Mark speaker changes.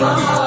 Speaker 1: 와.